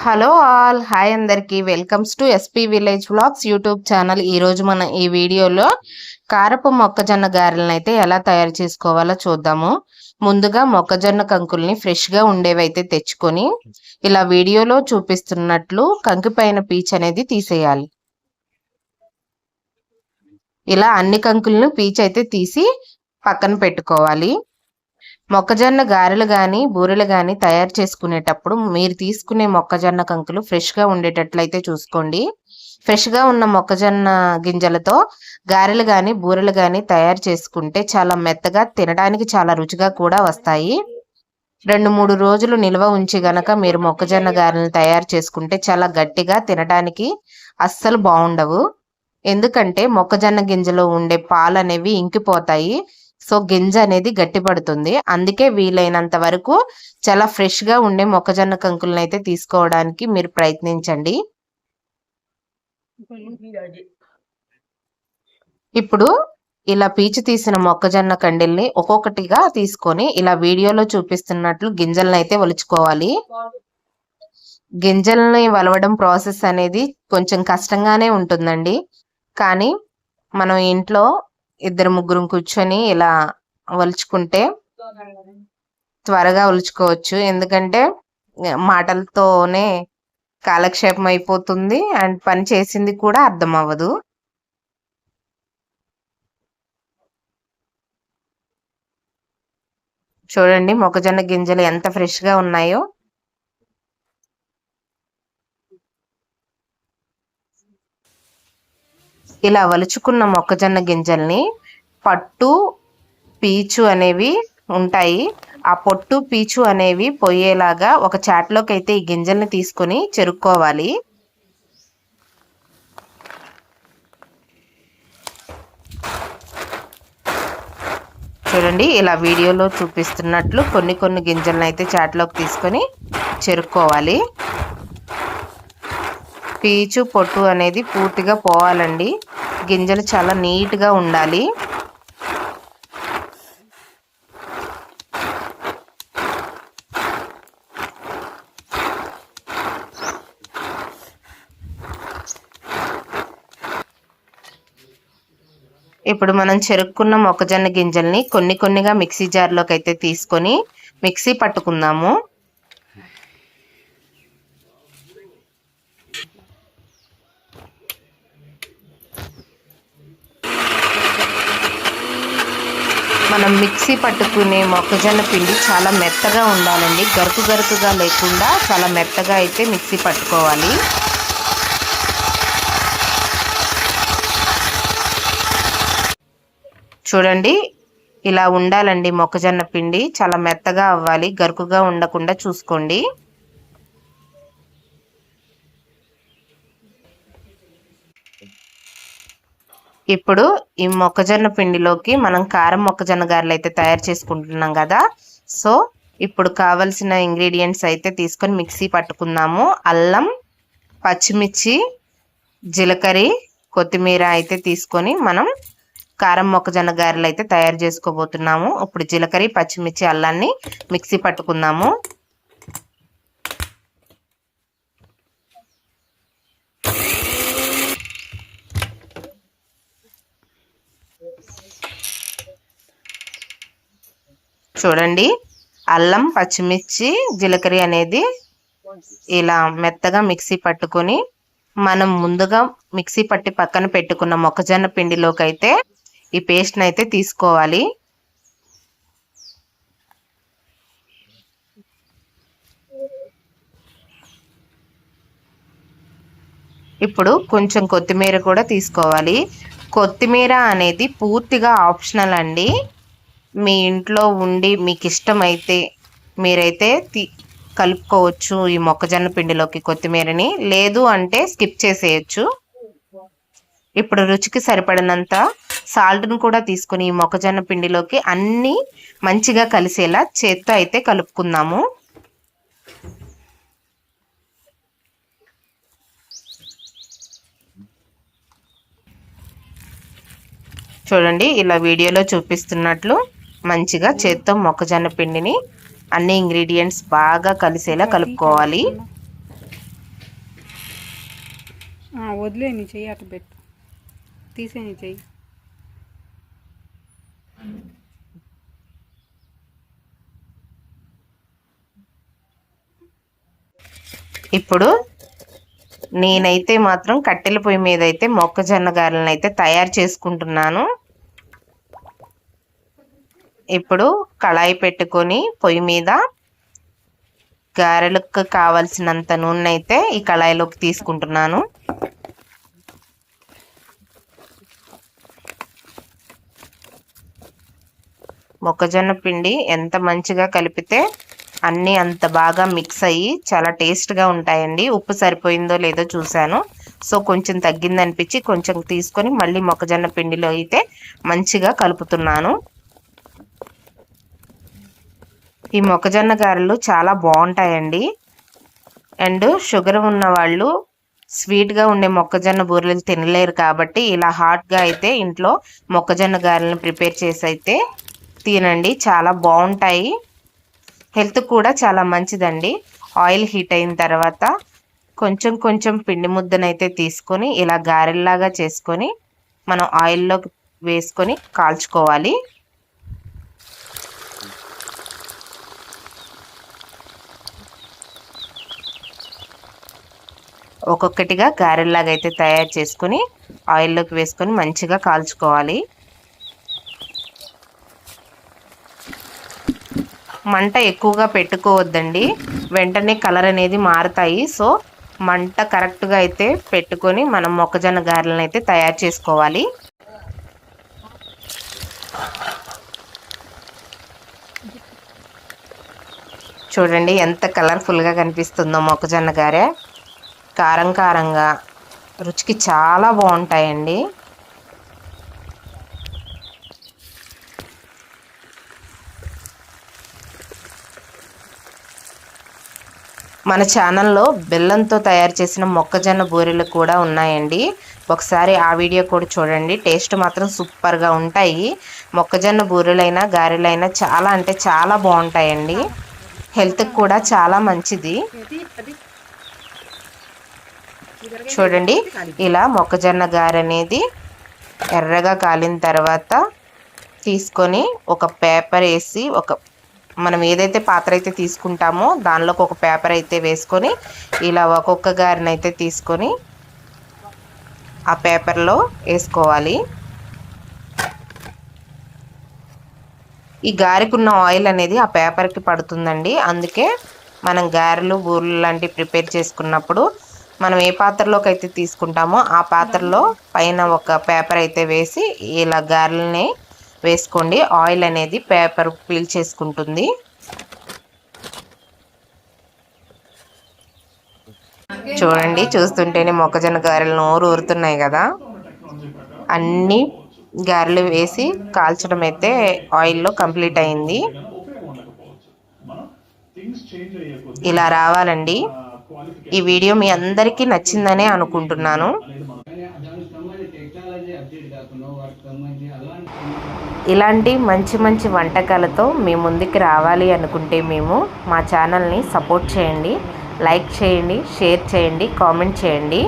Hello all hi అందరికీ. Welcomes to SP village vlogs YouTube channel. ఈ రోజు మనం ఈ వీడియోలో కారపు మొక్కజొన్న గారెలను అయితే ఎలా తయారు చేసుకోవాలో చూద్దాము. ముందుగా మొక్కజొన్న కంకుల్ని ఫ్రెష్గా ఉండేవైతే తెచ్చుకొని ఇలా వీడియోలో చూపిస్తున్నట్లు కంకి పైన పీచ్ అనేది తీసేయాలి. ఇలా అన్ని కంకులను పీచ్ అయితే తీసి పక్కన పెట్టుకోవాలి. మొక్కజొన్న గారెలు కానీ బూరెలు కానీ తయారు చేసుకునేటప్పుడు మీరు తీసుకునే మొక్కజొన్న కంకులు ఫ్రెష్గా ఉండేటట్లయితే చూసుకోండి. ఫ్రెష్గా ఉన్న మొక్కజొన్న గింజలతో గారెలు కానీ బూరెలు కానీ తయారు చేసుకుంటే చాలా మెత్తగా తినడానికి చాలా రుచిగా కూడా వస్తాయి. రెండు మూడు రోజులు నిల్వ ఉంచి గనక మీరు మొక్కజొన్న గారెలను తయారు చేసుకుంటే చాలా గట్టిగా తినడానికి అస్సలు బాగుండవు. ఎందుకంటే మొక్కజొన్న గింజలో ఉండే పాలు అనేవి ఇంకిపోతాయి. సో గింజ అనేది గట్టిపడుతుంది. అందుకే వీలైనంత వరకు చాలా ఫ్రెష్గా ఉండే మొక్కజొన్న కంకులను అయితే తీసుకోవడానికి మీరు ప్రయత్నించండి. ఇప్పుడు ఇలా పీచు తీసిన మొక్కజొన్న కండిల్ని ఒక్కొక్కటిగా తీసుకొని ఇలా వీడియోలో చూపిస్తున్నట్లు గింజలను అయితే ఒలుచుకోవాలి. గింజల్ని వలవడం ప్రాసెస్ అనేది కొంచెం కష్టంగానే ఉంటుందండి. కానీ మనం ఇంట్లో ఇద్దరు ముగ్గురు కూర్చొని ఇలా ఒలుచుకుంటే త్వరగా ఒలుచుకోవచ్చు ఎందుకంటే మాటలతోనే కాలక్షేపం అయిపోతుంది అండ్ పని చేసింది కూడా అర్థం అవ్వదు. చూడండి మొక్కజొన్న గింజలు ఎంత ఫ్రెష్గా ఉన్నాయో. ఇలా వలుచుకున్న మొక్కజొన్న గింజల్ని పట్టు పీచు అనేవి ఉంటాయి. ఆ పొట్టు పీచు అనేవి పోయేలాగా ఒక చాట్లోకి అయితే ఈ గింజల్ని తీసుకొని చెరుక్కోవాలి. చూడండి ఇలా వీడియోలో చూపిస్తున్నట్లు కొన్ని కొన్ని గింజలను అయితే చాట్లోకి తీసుకొని చెరుక్కోవాలి. పీచు పొట్టు అనేది పూర్తిగా పోవాలండి. గింజలు చాలా నీట్గా ఉండాలి. ఇప్పుడు మనం చెరుక్కున్న మొక్కజొన్న గింజల్ని కొన్ని కొన్నిగా మిక్సీ జార్లోకి అయితే తీసుకొని మిక్సీ పట్టుకుందాము. మనం మిక్సీ పట్టుకునే మొక్కజొన్న పిండి చాలా మెత్తగా ఉండాలండి. గరుకు గరుకుగా లేకుండా చాలా మెత్తగా అయితే మిక్సీ పట్టుకోవాలి. చూడండి ఇలా ఉండాలండి మొక్కజొన్న పిండి. చాలా మెత్తగా అవ్వాలి గరుకుగా ఉండకుండా చూసుకోండి. ఇప్పుడు ఈ మొక్కజొన్న పిండిలోకి మనం కారం మొక్కజొన్న గారెలు అయితే తయారు చేసుకుంటున్నాం కదా. సో ఇప్పుడు కావలసిన ఇంగ్రీడియంట్స్ అయితే తీసుకొని మిక్సీ పట్టుకుందాము. అల్లం పచ్చిమిర్చి జీలకర్ర కొత్తిమీర అయితే తీసుకొని మనం కారం మొక్కజొన్న గారెలు అయితే తయారు చేసుకోబోతున్నాము. ఇప్పుడు జీలకర్ర పచ్చిమిర్చి అల్లాన్ని మిక్సీ పట్టుకుందాము. చూడండి. అల్లం పచ్చిమిర్చి జీలకర్ర అనేది ఇలా మెత్తగా మిక్సీ పట్టుకొని మనం ముందుగా మిక్సీ పట్టి పక్కన పెట్టుకున్న మొక్కజొన్న పిండిలోకి అయితే ఈ పేస్ట్ని అయితే తీసుకోవాలి. ఇప్పుడు కొంచెం కొత్తిమీర కూడా తీసుకోవాలి. కొత్తిమీర అనేది పూర్తిగా ఆప్షనల్ అండి. మీ ఇంట్లో ఉండి మీకు ఇష్టమైతే మీరైతే కలుపుకోవచ్చు ఈ మొక్కజొన్న పిండిలోకి కొత్తిమీరని. లేదు అంటే స్కిప్ చేసేయచ్చు. ఇప్పుడు రుచికి సరిపడినంత సాల్ట్ను కూడా తీసుకుని ఈ మొక్కజొన్న పిండిలోకి అన్నీ మంచిగా కలిసేలా చేత్తో అయితే కలుపుకుందాము. చూడండి ఇలా వీడియోలో చూపిస్తున్నట్లు మంచిగా చేత్తో మొక్కజొన్న పిండిని అన్ని ఇంగ్రీడియంట్స్ బాగా కలిసేలా కలుపుకోవాలి. వదిలే నీ చెయ్యి అటు పెట్టు. తీసే నీ చెయ్యి. ఇప్పుడు నేనైతే మాత్రం కట్టెల పొయ్యి మీద అయితే మొక్కజొన్న గారెలను అయితే తయారు చేసుకుంటున్నాను. ఇప్పుడు కళాయి పెట్టుకొని పొయ్యి మీద గారెలకు కావలసినంత నూనె అయితే ఈ కళాయిలోకి తీసుకుంటున్నాను. మొక్కజొన్న పిండి ఎంత మంచిగా కలిపితే అన్నీ అంత బాగా మిక్స్ అయ్యి చాలా టేస్ట్గా ఉంటాయండి. ఉప్పు సరిపోయిందో లేదో చూశాను. సో కొంచెం తగ్గింది అనిపించి కొంచెం తీసుకొని మళ్ళీ మొక్కజొన్న పిండిలో అయితే మంచిగా కలుపుతున్నాను. ఈ మొక్కజొన్న గారెలు చాలా బాగుంటాయండి. అండ్ షుగర్ ఉన్న వాళ్ళు స్వీట్గా ఉండే మొక్కజొన్న బూరెలు తినలేరు కాబట్టి ఇలా హాట్గా అయితే ఇంట్లో మొక్కజొన్న గారెలను ప్రిపేర్ చేసి అయితే తినండి. చాలా బాగుంటాయి. హెల్త్ కూడా చాలా మంచిదండి. ఆయిల్ హీట్ అయిన తర్వాత కొంచెం కొంచెం పిండి ముద్దనైతే తీసుకొని ఇలా గారెల్లాగా చేసుకొని మనం ఆయిల్లోకి వేసుకొని కాల్చుకోవాలి. ఒక్కొక్కటిగా గారెల్లాగా అయితే తయారు చేసుకొని ఆయిల్లోకి వేసుకొని మంచిగా కాల్చుకోవాలి. మంట ఎక్కువగా పెట్టుకోవద్దండి. వెంటనే కలర్ అనేది మారుతాయి. సో మంట కరెక్ట్గా అయితే పెట్టుకొని మనం మొక్కజొన్న గారెలను అయితే తయారు చేసుకోవాలి. చూడండి ఎంత కలర్ఫుల్గా కనిపిస్తుందో మొక్కజొన్న గారె. కారం కారంగా. రుచికి చాలా బాగుంటాయండి. మన ఛానల్లో బెల్లంతో తయారు చేసిన మొక్కజొన్న బూరెలు కూడా ఉన్నాయండి. ఒకసారి ఆ వీడియో కూడా చూడండి. టేస్ట్ మాత్రం సూపర్గా ఉంటాయి. మొక్కజొన్న బూరెలైనా గారెలైనా చాలా అంటే చాలా బాగుంటాయండి. హెల్త్కి కూడా చాలా మంచిది. చూడండి ఇలా మొక్కజొన్న గారె అనేది ఎర్రగా కాలిన తర్వాత తీసుకొని ఒక పేపర్ వేసి ఒక మనం ఏదైతే పాత్ర అయితే తీసుకుంటామో దానిలోకి ఒక పేపర్ అయితే వేసుకొని ఇలా ఒక్కొక్క గారిని అయితే తీసుకొని ఆ పేపర్లో వేసుకోవాలి. ఈ గారెకున్న ఆయిల్ అనేది ఆ పేపర్కి పడుతుందండి. అందుకే మనం గారెలు బూరెలు లాంటివి ప్రిపేర్ చేసుకున్నప్పుడు మనం ఏ పాత్రలోకి అయితే తీసుకుంటామో ఆ పాత్రలో పైన ఒక పేపర్ అయితే వేసి ఇలా గారెల్ని వేసుకోండి. ఆయిల్ అనేది పేపర్ పీల్ చేసుకుంటుంది. చూడండి చూస్తుంటేనే మొక్కజొన్న గారెలు నోరు ఊరుతున్నాయి కదా. అన్నీ గారెలు వేసి కాల్చడం అయితే ఆయిల్లో కంప్లీట్ అయింది. ఇలా రావాలండి. ఈ వీడియో మీ అందరికీ నచ్చిందనే అనుకుంటున్నాను. ఇలాంటి మంచి మంచి వంటకాలతో మీ ముందుకు రావాలి అనుకుంటే మేము మా ఛానల్ని సపోర్ట్ చేయండి. లైక్ చేయండి షేర్ చేయండి కామెంట్ చేయండి.